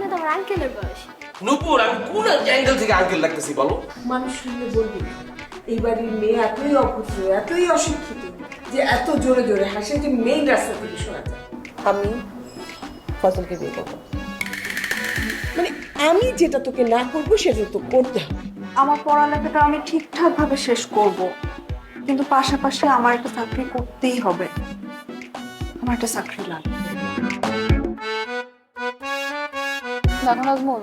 আপনি তো আমার আঙ্কেলের বয়স। নুপুর আমি কোন অ্যাঙ্গেল থেকে আঙ্কেল লাগতেছি বলো? মানুষ শুনলে বলবি এই বাড়ির মেয়ে এতই অপুত্র এতই অশিক্ষিত যে এত জোরে জোরে হাসে যে মেইন রাস্তা থেকে শোনা যায়। আমি ফজলকে বিয়ে করব। মানে আমি যেটা তোকে না করব সেটা তো করতে হবে। আমার পড়ালেখাটা আমি ঠিকঠাক ভাবে শেষ করব কিন্তু পাশাপাশি আমার একটা চাকরি করতেই হবে। আমার একটা চাকরি লাগবে। দেখো নাজমুল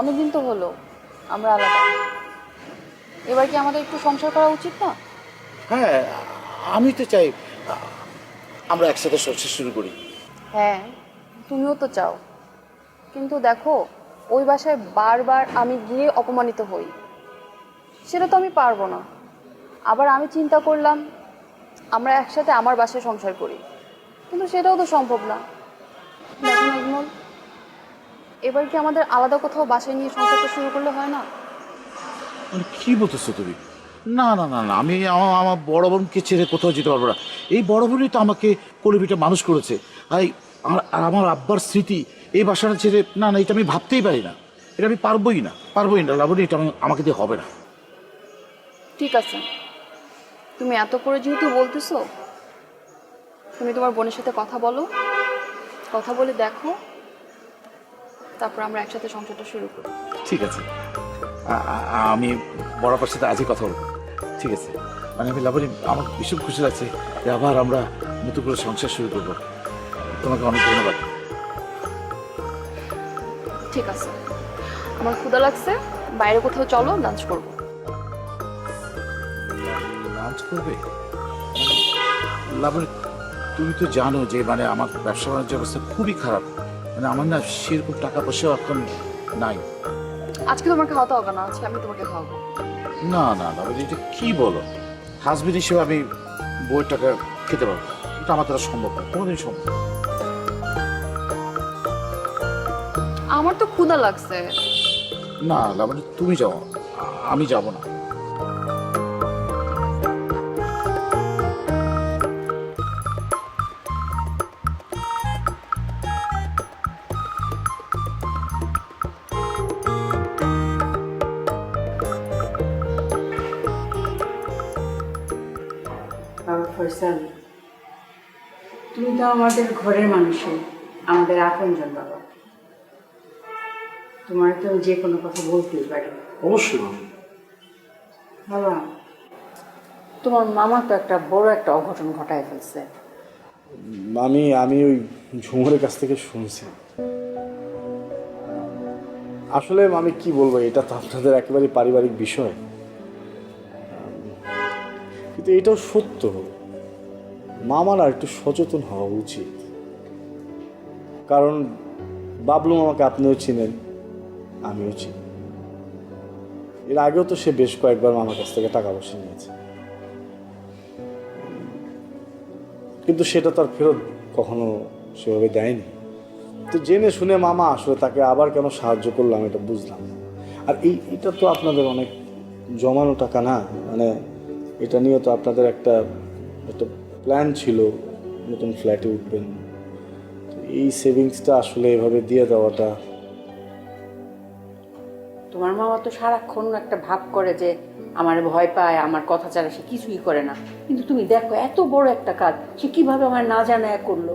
অনেকদিন তো হলো আমরা আলাদা। এবার কি আমাদের একটু সংসার করা উচিত না? হ্যাঁ আমি তো চাই আমরা একসাথে সংসার শুরু করি। হ্যাঁ তুমিও তো চাও। কিন্তু দেখো ওই বাসায় বারবার আমি গিয়ে অপমানিত হই। সেটা তো আমি পারব না। আবার আমি চিন্তা করলাম আমরা একসাথে আমার বাসায় সংসার করি। কিন্তু সেটাও তো সম্ভব না। এবার কি আমাদের আলাদা কোথাও বাসায় নিয়ে সংসারটা শুরু করলে হয় না? মানে কি বলতেছো তুমি? না না না না আমি আমার আমার বড় বোনকে ছেড়ে কোথাও যেতে পারব না। এই বড় বোনই তো আমাকে কলিপিটা মানুষ করেছে। আর আর আমার আব্বার স্মৃতি এই বাসাটা ছেড়ে না না এটা আমি ভাবতেই পারি না। এটা আমি পারবোই না পারবোই না লাবণী এটা আমাকে দিয়ে হবে না। ঠিক আছে। তুমি এত করে যেহেতু বলতেছো তুমি তোমার বোনের সাথে কথা বলো। কথা বলে দেখো। তারপর আমরা একসাথে সংসারটা শুরু করি। ঠিক আছে। আমি বড় আপার সাথে আজই কথা বলব। ঠিক আছে। মানে আমি লাবণী আমার ভীষণ খুশি লাগছে যে আবার আমরা নতুন করে সংসার শুরু করব। তোমাকে অনেক ধন্যবাদ। ঠিক আছে। আমার ক্ষুধা লাগছে বাইরে কোথাও চলো লাঞ্চ করব। লাঞ্চ করবে? লাবণী তুমি তো জানো যে মানে আমার ব্যবসা বাণিজ্য অবস্থা খুবই খারাপ। মানে আমার না সেরকম টাকা পয়সাও এখন নাই। আজকে তোমার খাওয়াতে হবে না আজকে আমি তোমাকে খাওয়াবো। না না লাবণী এটা কি বলো? হাজবেন্ড হিসেবে আমি বইয়ের টাকা খেতে পারব এটা আমার দ্বারা সম্ভব না কোনোদিন সম্ভব আমার তো ক্ষুধা লাগছে। না লাবণী তুমি যাও আমি যাব না। বাবা তুমি তো আমাদের ঘরের মানুষই আমাদের আপনজন বাবা। তোমার তো যে কোনো কথা বলতেই পারি। অবশ্যই বাবা। তোমার মামা তো একটা বড় একটা অঘটন ঘটায় ফেলছে। আমি আমি ওই ঝুমুরের কাছ থেকে শুনছি। আসলে আমি কি বলব এটা তো আপনাদের একেবারে পারিবারিক বিষয়। কিন্তু এটাও সত্য। মামার আর একটু সচেতন হওয়া উচিত। কারণ বাবলু মামাকে আপনিও চিনেন, আমিও চিনি। এর আগেও তো সে বেশ কয়েকবার মামার কাছ থেকে টাকা পয়সা নিয়েছে। কিন্তু সেটা তার ফেরত কখনো সেভাবে দেয়নি। তো জেনে শুনে মামা আসলে তাকে আবার কেন সাহায্য করলাম এটা বুঝলাম। আর এই, এটা তো আপনাদের অনেক জমানো টাকা না? মানে এটা নিয়ে তো আপনাদের একটা একটা প্ল্যান ছিল নতুন ফ্ল্যাটে উঠবেন। এই সেভিংসটা আসলে এভাবে দিয়ে দেওয়াটা তোমার মামা তো সারাক্ষণ একটা ভাব করে যে আমার ভয় পায়, আমার কথা ছাড়া সে কিছুই করে না। কিন্তু তুমি দেখো, এত বড় একটা কাজ, সে কীভাবে আমার না জানায় করল?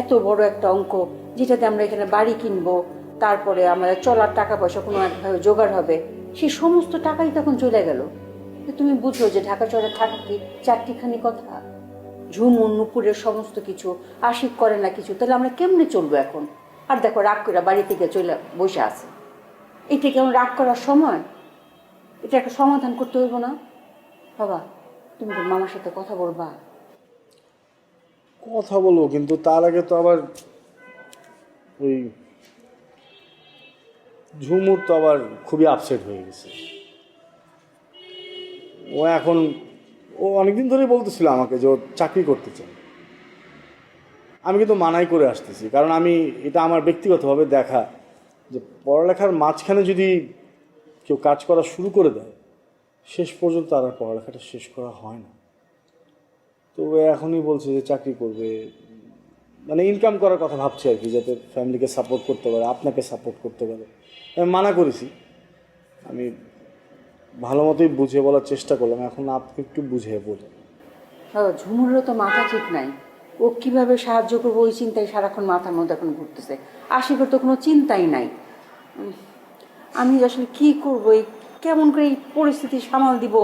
এত বড় একটা অঙ্ক, যেটাতে আমরা এখানে বাড়ি কিনবো, তারপরে আমাদের চলার টাকা পয়সা কোনো একভাবে জোগাড় হবে সেই সমস্ত টাকাই তখন চলে গেল। তুমি বুঝো যে ঢাকা চলে থাকা কি চারটিখানি কথা? ঝুমুর, নুপুরের সমস্ত কিছু, আশিক করে না কিছু, তাহলে আমরা কেমনে চলবো এখন? আর দেখো, রাগ করে বাড়ি থেকে চলে বসে আছে। এটা কেমন রাগ করার সময়? এটা একটা সমাধান করতে হইব না? বাবা, তুমি তো মামার সাথে কথা বলবা। কথা বলব, কিন্তু তার আগে তো আবার ওই ঝুমুর তো আবার খুবই আপসেট হয়ে গেছে। ও এখন, ও অনেকদিন ধরেই বলতেছিল আমাকে যে ও চাকরি করতে চায়। আমি কিন্তু মানাই করে আসতেছি, কারণ আমি এটা আমার ব্যক্তিগতভাবে দেখা যে পড়ালেখার মাঝখানে যদি কেউ কাজ করা শুরু করে দেয়, শেষ পর্যন্ত আর পড়ালেখাটা শেষ করা হয় না। তো ও এখনই বলছে যে চাকরি করবে। মানে ইনকাম করার কথা ভাবছে আর কি, যাতে ফ্যামিলিকে সাপোর্ট করতে পারে, আপনাকে সাপোর্ট করতে পারে। আমি মানা করেছি। আমি ভালো মতোই বুঝে বলার চেষ্টা করলাম, এখন আপনি একটু বুঝিয়ে বলুন। বাবা ঝুমুরেরও তো মাথা ঠিক নাই। ও কীভাবে সাহায্য করব ওই চিন্তায় সারাক্ষণ মাথার মধ্যে এখন ঘুরতেছে। আশিকের তো কোনো চিন্তাই নাই। আমি আসলে কি করব, এই কেমন করে এই পরিস্থিতি সামাল দিব,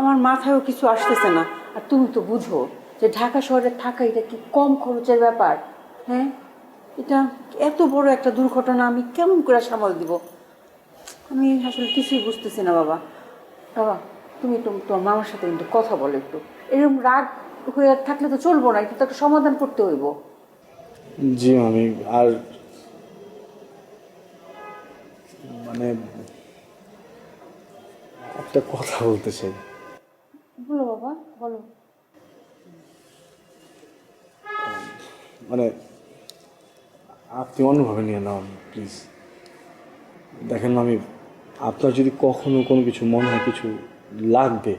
আমার মাথায়ও কিছু আসতেছে না। আর তুমি তো বুঝো যে ঢাকা শহরে থাকা এটা কি কম খরচের ব্যাপার হ্যাঁ? এটা এত বড় একটা দুর্ঘটনা আমি কেমন করে সামাল দিব? আমি আসলে কিছুই বুঝতেছি না, বাবা। বাবা তুমি তোমার মামার সাথে কিন্তু কথা বলো একটু। এরকম রাগ হয়ে থাকলে তো চলবো না একটা সমাধান করতে হইব। জি আমি আর মানে একটা কথা বলতে চাই। বলো বাবা বলো। মানে আপনি অন্যভাবে নিয়ে নাও প্লিজ দেখেন আমি আপনার যদি কখনো কোনো কিছু মনে হয়, কিছু লাগবে,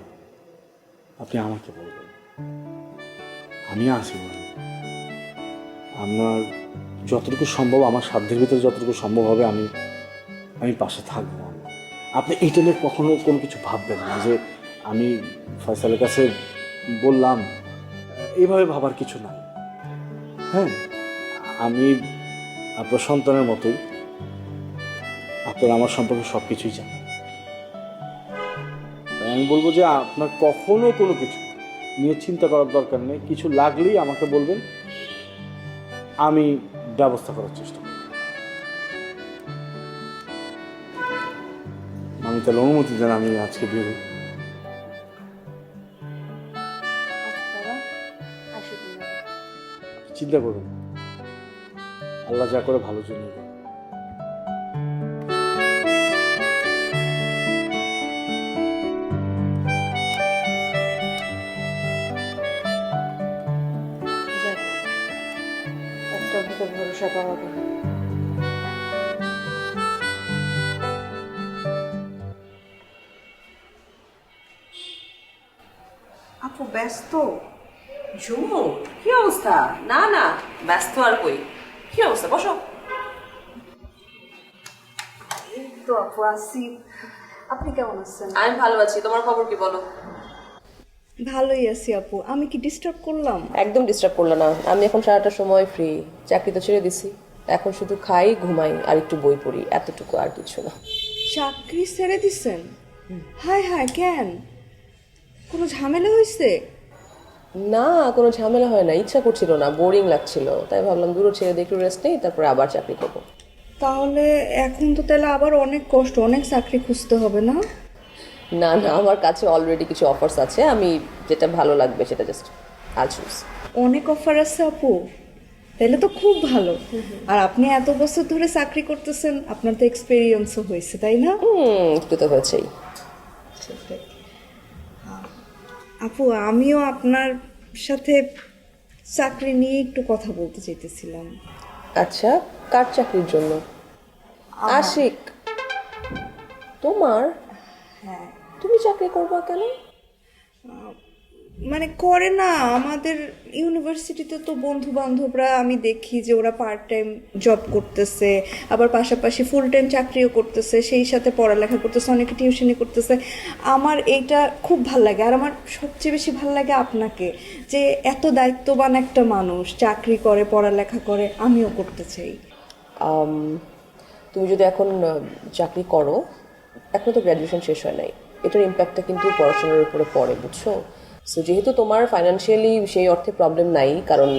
আপনি আমাকে বলবেন। আমি বলুন। আপনার যতটুকু সম্ভব, আমার সাধ্যের ভিতরে যতটুকু সম্ভব হবে, আমি আমি পাশে থাকব। আপনি এইটা নিয়ে কখনো কোনো কিছু ভাববেন না যে আমি ফয়সালের কাছে বললাম এইভাবে ভাবার কিছু নাই। হ্যাঁ আমি আপনার সন্তানের মতোই আপনার আমার সম্পর্কে সব কিছুই জানেন আমি বলব যে আপনার কখনো কোনো কিছু নিয়ে চিন্তা করার দরকার নেই। কিছু লাগলেই আমাকে বলবেন। আমি ব্যবস্থা করার চেষ্টা করব। আমি তাহলে অনুমতি দেন আমি আজকে বেরোই তুমি চিন্তা করুন। আল্লাহ যা করে ভালো জন্য আপু ব্যস্ত। ঝুমুর কি অবস্থা? না না ব্যস্ত আর কই। কি অবস্থা? বসো। তো আপু আসি আপনি কেমন আছেন? আমি ভালো আছি। তোমার খবর কি বলো? ভালোই আছি আপু। আমি কি ডিস্টার্ব করলাম? একদম ডিস্টার্ব করল না। আমি এখন সারাটা সময় ফ্রি চাকরি তো ছেড়ে দিছি। এখন শুধু খাই ঘুমাই আর একটু বই পড়ি। এতটুকু আর কিছু না। চাকরি ছেড়ে দিছেন? হায় হায় কেন? কোনো ঝামেলা হয়েছে? না কোনো ঝামেলা হয় না। ইচ্ছা করছিল না বোরিং লাগছিল। তাই ভাবলাম দূরে ছেড়ে একটু রেস্ট নেই তারপরে আবার চাকরি করব। তাহলে এখন তো তাহলে আবার অনেক কষ্ট অনেক চাকরি খুঁজতে হবে না? না না আমার কাছে অলরেডি কিছু অফার্স আছে। আমি যেটা ভালো লাগবে সেটা জাস্ট আল চুজ অনেক অফার আছে আপু। তাহলে তো খুব ভালো। আর আপনি এত বছর ধরে চাকরি করতেছেন আপনার তো এক্সপিরিয়েন্সও হয়েছে তাই না? হুম একটু তো হয়েছেই। আপু আমিও আপনার সাথে চাকরি নিয়ে একটু কথা বলতে চাইতেছিলাম। আচ্ছা কার চাকরির জন্য? আশিক তোমার? হ্যাঁ। তুমি চাকরি করবা কেন? মানে করে না, আমাদের ইউনিভার্সিটিতে তো বন্ধু বান্ধবরা আমি দেখি যে ওরা পার্ট টাইম জব করতেছে, আবার পাশাপাশি ফুল টাইম চাকরিও করতেছে, সেই সাথে পড়ালেখা করতেছে, অনেকে টিউশনি করতেছে। আমার এইটা খুব ভালো লাগে, আর আমার সবচেয়ে বেশি ভালো লাগে আপনাকে, যে এত দায়িত্ববান একটা মানুষ, চাকরি করে, পড়ালেখা করে, আমিও করতে চাই। তুমি যদি এখন চাকরি করো, এখনও তো গ্র্যাজুয়েশন শেষ হয় নাই, এটার ইম্প্যাক্টটা কিন্তু পড়াশোনার উপরে পড়ে, বুঝছ? সো যেহেতু তোমার ফাইন্যান্সিয়ালি সেই অর্থে প্রবলেম নাই, কারণ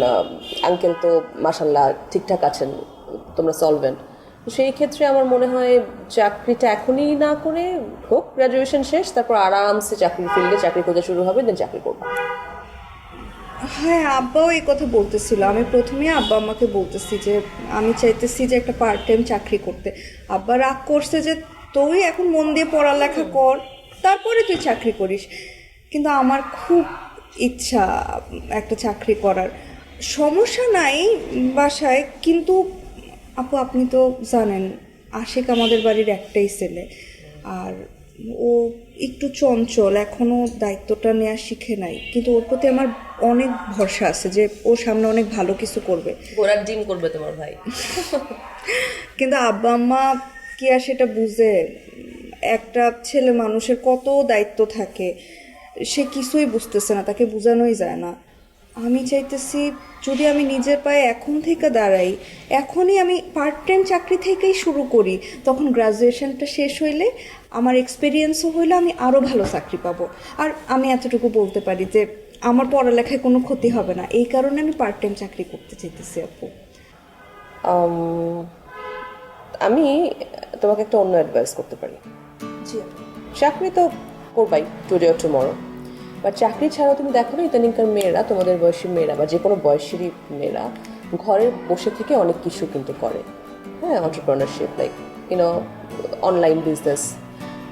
আঙ্কেল তো মাসাল্লাহ ঠিকঠাক আছেন, তোমরা সলভেন্ট সেই ক্ষেত্রে আমার মনে হয় চাকরিটা এখনই না করে হোক গ্র্যাজুয়েশন শেষ, তারপর আরামসে চাকরির ফিল্ডে চাকরি করতে শুরু হবে দেন চাকরি করব। হ্যাঁ আব্বাও এই কথা বলতেছিল। আমি প্রথমে আব্বা আমাকে বলতেছি যে, আমি চাইতেছি যে একটা পার্ট টাইম চাকরি করতে। আব্বা রাগ করছে যে, তুই এখন মন দিয়ে পড়ালেখা কর, তারপরে তুই চাকরি করিস। কিন্তু আমার খুব ইচ্ছা একটা চাকরি করার। সমস্যা নাই বাসায় কিন্তু আপু আপনি তো জানেন আশিক আমাদের বাড়ির একটাই ছেলে। আর ও একটু চঞ্চল এখনও দায়িত্বটা নেওয়া শিখে নাই। কিন্তু ওর প্রতি আমার অনেক ভরসা আছে যে ও সামনে অনেক ভালো কিছু করবে। ঘোড়ার ডিম করবে তোমার ভাই। কিন্তু আব্বা আম্মা কি আর সেটা বুঝে? একটা ছেলে মানুষের কত দায়িত্ব থাকে। সে কিছুই বুঝতেছে না তাকে বোঝানোই যায় না। আমি চাইতেছি যদি আমি নিজের পায়ে এখন থেকে দাঁড়াই এখনই আমি পার্ট টাইম চাকরি থেকেই শুরু করি তখন গ্রাজুয়েশনটা শেষ হইলে আমার এক্সপিরিয়েন্সও হইলে আমি আরও ভালো চাকরি পাবো। আর আমি এতটুকু বলতে পারি যে আমার পড়ালেখায় কোনো ক্ষতি হবে না। এই কারণে আমি পার্ট টাইম চাকরি করতে চাইতেছি আপু। আমি তোমাকে একটা অন্য অ্যাডভাইস করতে পারি। জি চাকরি তো করবাই টুডে অর টুমরো বাট চাকরি ছাড়াও তুমি দেখো না ইতানিকার মেয়েরা, তোমাদের বয়সী মেয়েরা বা যে কোনো বয়সেরই মেয়েরা ঘরে বসে থেকে অনেক কিছু কিন্তু করে। হ্যাঁ entrepreneurship like you know online business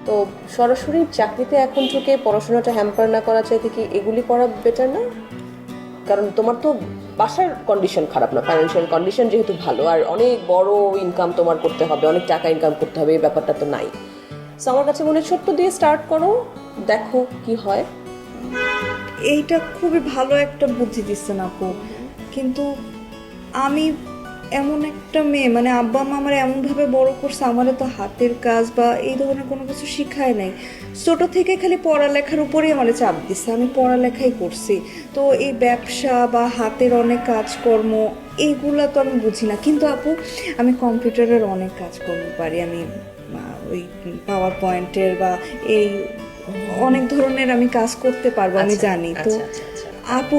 তো সরাসরি চাকরিতে এখন থেকে পড়াশোনাটা হ্যাম্পার না করা চাইতে কি এগুলি করা বেটার না? কারণ তোমার তো বাসার কন্ডিশন খারাপ না ফাইন্যান্সিয়াল কন্ডিশন যেহেতু ভালো, আর অনেক বড় ইনকাম তোমার করতে হবে, অনেক টাকা ইনকাম করতে হবে, এই ব্যাপারটা তো নাই। সো আমার কাছে মনে ছোট্ট দিয়ে স্টার্ট করো, দেখো কি হয়। এইটা খুবই ভালো একটা বুদ্ধি দিচ্ছেন আপু। কিন্তু আমি এমন একটা মেয়ে মানে আব্বা মা আমার এমনভাবে বড় করছে, আমার তো হাতের কাজ বা এই ধরনের কোনো কিছু শিখায় নাই। ছোট থেকে খালি পড়ালেখার উপরেই আমার চাপ দিচ্ছে, আমি পড়ালেখাই করছি। তো এই ব্যবসা বা হাতের অনেক কাজকর্ম, এইগুলা তো আমি বুঝি না। কিন্তু আপু, আমি কম্পিউটারের অনেক কাজকর্ম পারি, আমি ওই পাওয়ার পয়েন্টের বা এই অনেক ধরনের আমি কাজ করতে পারব আমি আচ্ছা, জানি। তো আচ্ছা, আচ্ছা। আপু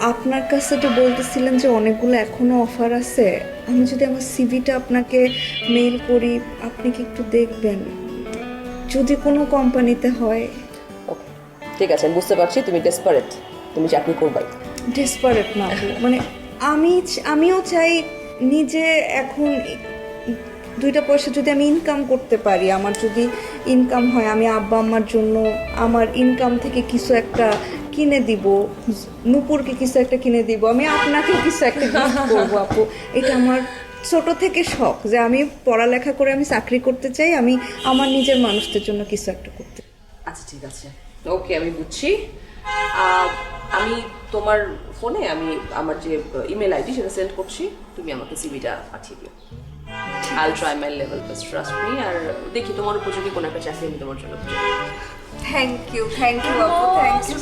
আপনার কাছে তো বলতেছিলেন যে অনেকগুলো এখনও অফার আছে। আমি যদি আমার সিভিটা আপনাকে মেইল করি আপনি কি একটু দেখবেন? যদি কোনো কোম্পানিতে হয়। ওকে ঠিক আছে বুঝতে পারছি তুমি ডেসপারেট তুমি চাকরি করবাই। ডেসপারেট না মানে আমি আমিও চাই নিজে এখন দুইটা পয়সা যদি আমি ইনকাম করতে পারি আমার যদি ইনকাম হয় আমি আব্বা আম্মার জন্য আমার ইনকাম থেকে কিছু একটা কিনে দিব নুপুরকে কিছু একটা কিনে দিব আমি আপনাকে কিছু একটা গিফট করব আপু। এটা আমার ছোট থেকে শখ যে আমি পড়ালেখা করে আমি চাকরি করতে চাই আমি আমার নিজের মানুষদের জন্য কিছু একটা করতে আচ্ছা ঠিক আছে। ওকে আমি বুঝছি। আমি তোমার ফোনে আমি আমার যে ইমেল আইডি সেটা সেন্ড করছি তুমি আমাকে সিভিটা পাঠিয়ে দিও। I'll try my level best trust me আর দেখি তোমার উপযোগী কোনো একটা চাকরি আমি তোমার জন্য থ্যাংক ইউ থ্যাংক ইউ আপু থ্যাংক ইউ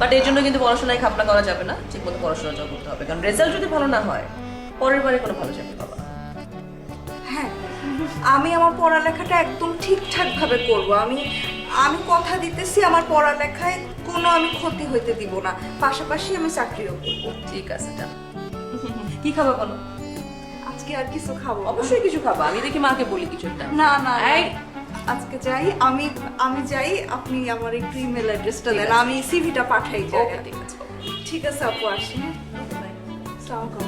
বাট এর জন্য কিন্তু পড়াশোনায় খাপলা করা যাবে না ঠিক মতো পড়াশোনাটাও করতে হবে। কারণ রেজাল্ট যদি ভালো না হয় পরের বারে কোনো ভালো চাকরি পাবা। হ্যাঁ আমি আমার পড়ালেখাটা একদম ঠিকঠাক ভাবে করব। আমি আমি কথা দিতেছি আমার পড়ালেখায় কোনো আমি ক্ষতি হইতে দিব না। পাশাপাশি আমি চাকরিও করব। ঠিক আছে কি খাব বলো? আজকে আর কিছু খাব অবশ্যই কিছু খাব। আমি দেখি মাকে বলি কিছু একটা। না না এই। আজকে যাই আমি আমি যাই আপনি আমার এই ইমেল অ্যাড্রেসটা দেন। আমি সিভিটা পাঠাই যাই ঠিক আছে। ঠিক আছে আপু আসি। হ্যাঁ? আসসালামু আলাইকুম।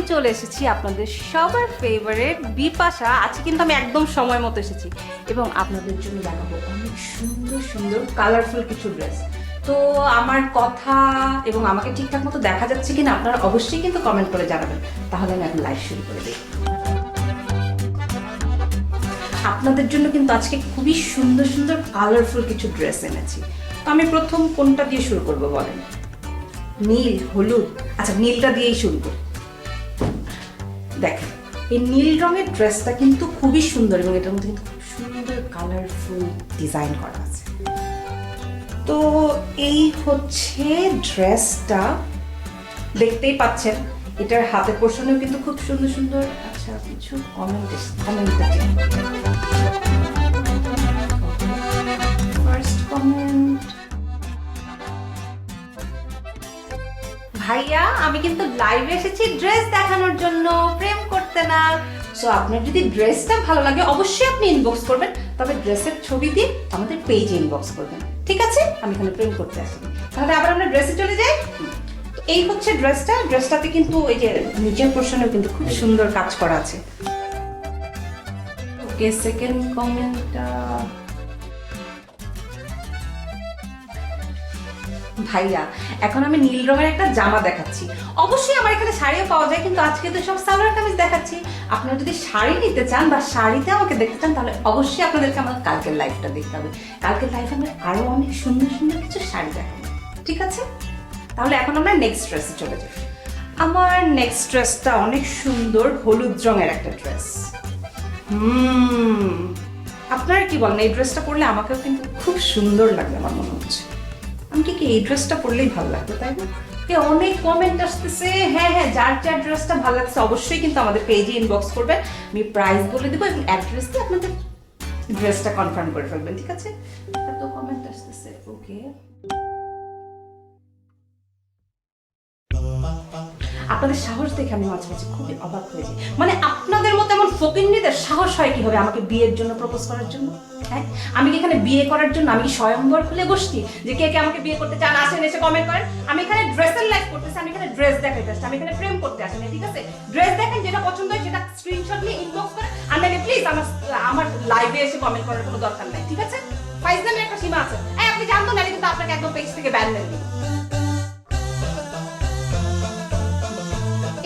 আমি চলে এসেছি আপনাদের সবার ফেভারেট বিপাশা। আজকে কিন্তু আমি একদম সময় মতো এসেছি এবং আপনাদের জন্য দেখাবো অনেক সুন্দর সুন্দর কালারফুল কিছু ড্রেস তো আমার কথা এবং আমাকে ঠিকঠাক মতো দেখা যাচ্ছে কিনা আপনারা অবশ্যই কিন্তু কমেন্ট করে জানাবেন। তাহলে আমি এখন লাইভ শুরু করে দিই। আপনাদের জন্য কিন্তু আজকে খুবই সুন্দর সুন্দর কালারফুল কিছু ড্রেস এনেছি। তো আমি প্রথম কোনটা দিয়ে শুরু করব বলেন? নীল, হলুদ? আচ্ছা নীলটা দিয়েই শুরু করি। দেখেন এই নীল রঙের ড্রেসটা কিন্তু খুবই সুন্দর এবং এটার মধ্যে কিন্তু খুব সুন্দর কালারফুল ডিজাইন করা আছে। তো এই হচ্ছে ড্রেসটা, দেখতেই পাচ্ছেন, এটার হাতে পোর্শনেও কিন্তু খুব সুন্দর সুন্দর আচ্ছা কিছু কমেন্ট কমেন্ট ফার্স্ট কমেন্ট ভাইয়া, আমি কিন্তু লাইভে এসেছি ড্রেস দেখানোর জন্য প্রেম করতে না। সো আপনার যদি ড্রেসটা ভালো লাগে, অবশ্যই আপনি ইনবক্স করবেন। তবে ড্রেসের ছবি দিয়ে আমাদের পেজে ইনবক্স করবেন। ঠিক আছে? আমি এখানে প্রেম করতে আসিনি তাহলে আবার আমরা ড্রেসে চলে যাই। এই হচ্ছে ড্রেসটা ড্রেসটাতে কিন্তু এই যে নিচের পোর্শনেও কিন্তু খুব সুন্দর কাজ করা আছে। ওকে সেকেন্ড কমেন্টটা ভাইয়া, এখন আমি নীল রঙের একটা জামা দেখাচ্ছি। অবশ্যই আমার এখানে শাড়িও পাওয়া যায়, কিন্তু আজকে তো সব সালোয়ার কামিজ দেখাচ্ছি। আপনারা যদি শাড়ি নিতে চান বা শাড়িতে আমাকে দেখতে চান, তাহলে অবশ্যই আপনাদেরকে আমার কালকের লাইফটা দেখতে হবে। কালকের লাইফে আমি আরও অনেক সুন্দর সুন্দর কিছু শাড়ি দেখাবো। ঠিক আছে? তাহলে এখন আমরা নেক্সট ড্রেসে চলে যাই। আমার নেক্সট ড্রেসটা অনেক সুন্দর, হলুদ রঙের একটা ড্রেস হুম। আপনারা কি বলেন, এই ড্রেসটা পরলে আমাকেও কিন্তু খুব সুন্দর লাগবে, আমার মনে হচ্ছে। আমি কি এই ড্রেসটা পরলেই ভালো লাগবে, তাই না? অনেক কমেন্ট আসতেছে হ্যাঁ হ্যাঁ যার যার ড্রেসটা ভালো লাগছে অবশ্যই কিন্তু আমাদের পেজে ইনবক্স করবেন আমি প্রাইস বলে দেবো এবং অ্যাড্রেস দিয়ে আপনাদের ড্রেসটা কনফার্ম করে ফেলবেন, ঠিক আছে? এত কমেন্ট আসতেছে ওকে আপনাদের সাহস দেখে আমি মাঝে মাঝে খুবই অবাক হয়ে যাই। মানে আপনাদের মতো এমন ফকিন্নিদের সাহস হয় কীভাবে আমাকে বিয়ের জন্য প্রপোজ করার জন্য? হ্যাঁ? আমি কি এখানে বিয়ে করার জন্য আমি স্বয়ংবর খুলে বসছি? যে কে কে আমাকে বিয়ে করতে চান, আসেন, এসে কমেন্ট করেন। আমি এখানে ড্রেসের লাইফ করতেছি, আমি এখানে ড্রেস দেখাইতে আসছি, আমি এখানে প্রেম করতে আসিনি ঠিক আছে? ড্রেস দেখেন, যেটা পছন্দ হয় সেটা স্ক্রিনশট নিয়ে ইনবক্স করেন। আর নাহলে প্লিজ আমার আমার লাইভে এসে কমেন্ট করার কোনো দরকার নাই, ঠিক আছে? ফাইজলামের একটা সীমা আছে। আপনি জানতো না কিন্তু আপনাকে একদম পেজ থেকে ব্যান মেরে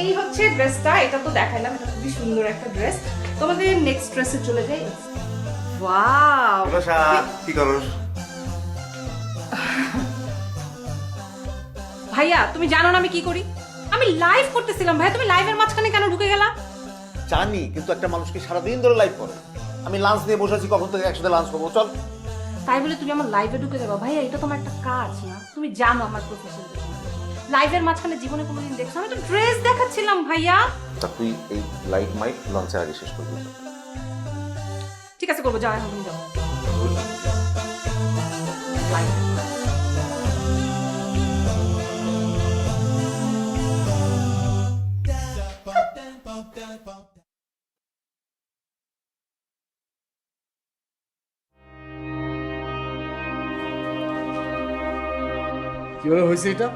এই হচ্ছে ড্রেসটা এটা তো দেখাইলাম এটা খুবই সুন্দর একটা ড্রেস তোমাদের নেক্সট ড্রেসে চলে যাই। ওয়াও কি করস ভাইয়া তুমি জানো না আমি কি করি? আমি লাইভ করতেছিলাম ভাইয়া তুমি লাইভের মাঝখানে কেন ঢুকে গেলা? জানি কিন্তু একটা মানুষকে সারাদিন ধরে লাইভ করে। আমি লাঞ্চ নিয়ে বসে আছি কখন থেকে একসাথে লাঞ্চ করব? চল। তাই বলে তুমি আমার লাইভে ঢুকে যাবা। ভাইয়া এটা তোমার একটা কাজ না। তুমি জানো আমার প্রফেশন লাইভের মাঝখানে জীবনে কোনোদিন দেখছ? আমি তো ড্রেস দেখাচ্ছিলাম ভাইয়া। তা তুই এই লাইট মাইট লঞ্চের আগে শেষ করবি। ঠিক আছে করব যাও এখন তুমি যাও. কীভাবে হয়েছে এটা?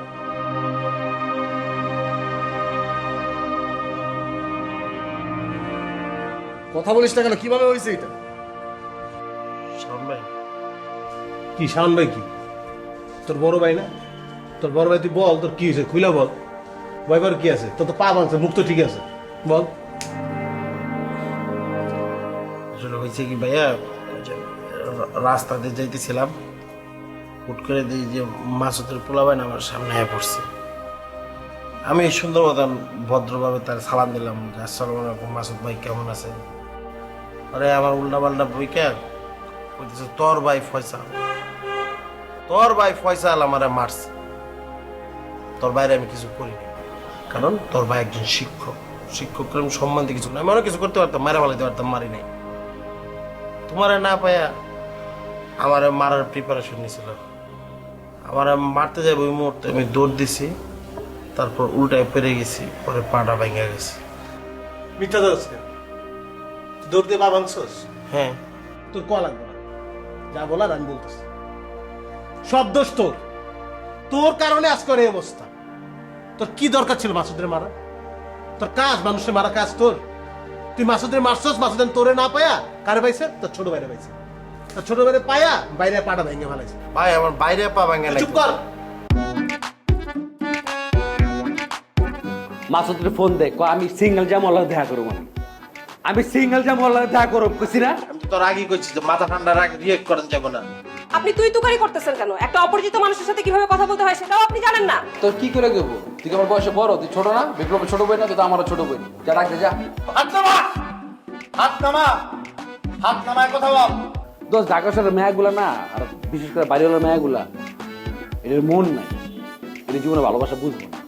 কথা বলিস না কেন? কীভাবে হয়েছে এটা? শাওন ভাই কি শাওন ভাই কি? তোর বড় ভাই না? তোর বড় ভাই তুই বল তোর কি হয়েছে? খুলে বল। ভাইবার কি আছে? তোর তো পা ভাঙছে মুখ তো ঠিক আছে। বল। আসলে হয়েছে কি ভাইয়া রাস্তাতে যাইতেছিলাম হুট করে দিই যে মাসুদের পোলাবাইন আমার সামনে হয়ে পড়ছে। আমি সুন্দর মতন ভদ্রভাবে তার সালাম দিলাম আসসালামু আলাইকুম মাসুদ ভাই কেমন আছেন? আরে আমার উল্টা পাল্টা বইকা কইতেছে, তোর ভাই ফয়সাল। তোর ভাই ফয়সাল আমারে মারছে। তোর বাইরে আমি কিছু করিনি। কারণ তোর ভাই একজন শিক্ষক। শিক্ষক আমি সম্মান দিয়ে কিছু না আমি অনেক কিছু করতে পারতাম মারা ফেলাইতে পারতাম, মারি নাই। তোমারে না পায়া আমার মারার প্রিপারেশন নিছিল আমার মারতে যাব ওই মুহূর্তে আমি দৌড় দিছি, তারপর উল্টায় পেরে গেছি, পরে পাটা ভেঙে গেছে। মিথ্যা দৌড় দিয়ে ভাঙছস? হ্যাঁ। তোর ক লাগবে? না যা বলার আমি বলতেছি। সব দোষ তোর। তোর কারণে আজকের এই অবস্থা। তোর কি দরকার ছিল মাসুদের মারা তোর কাজ মানুষের মারা কাজ তোর। তুই মাসুদের মারছস মাসুদের তোরে না পায়া কারে পাইছে? তোর ছোট বাইরে পাইছে। তোর ছোট বাইরে পায়া বাইরে পাটা ভেঙে ফেলাইছে। ভাই আমার বাইরে পা ভেঙে চুপ কর। মাসুদের ফোন দেখ কয় আমি সিঙ্গেল জাম ওলা দেখা করব আমি আমি সিঙ্গেল জাম ওলা দেখা করব কইছি না? আমি তো তোর আগেই করছি যে মাথা ঠান্ডা রাখ রিয়েক্ট করেন যাব না। আপনি তুই তুকারি করতেছেন কেন? একটা অপরিচিত মানুষের সাথে কীভাবে কথা বলতে হয় সেটাও আপনি জানেন না। তোর কি করে দেবো তুই কি আমার বয়সে বড়? তুই ছোট না? বিপ্লবের ছোট বই না তো আমারও ছোট বই যা রাখতে যা। হাত নামা! হাত নামা! হাত নামায় কথা বল। দোষ ঢাকা শহরের মেয়াগুলা না আর বিশেষ করে বাড়িওয়ালার মেয়াগুলা এদের মন নাই। এদের জীবনে ভালোবাসা বুঝব না।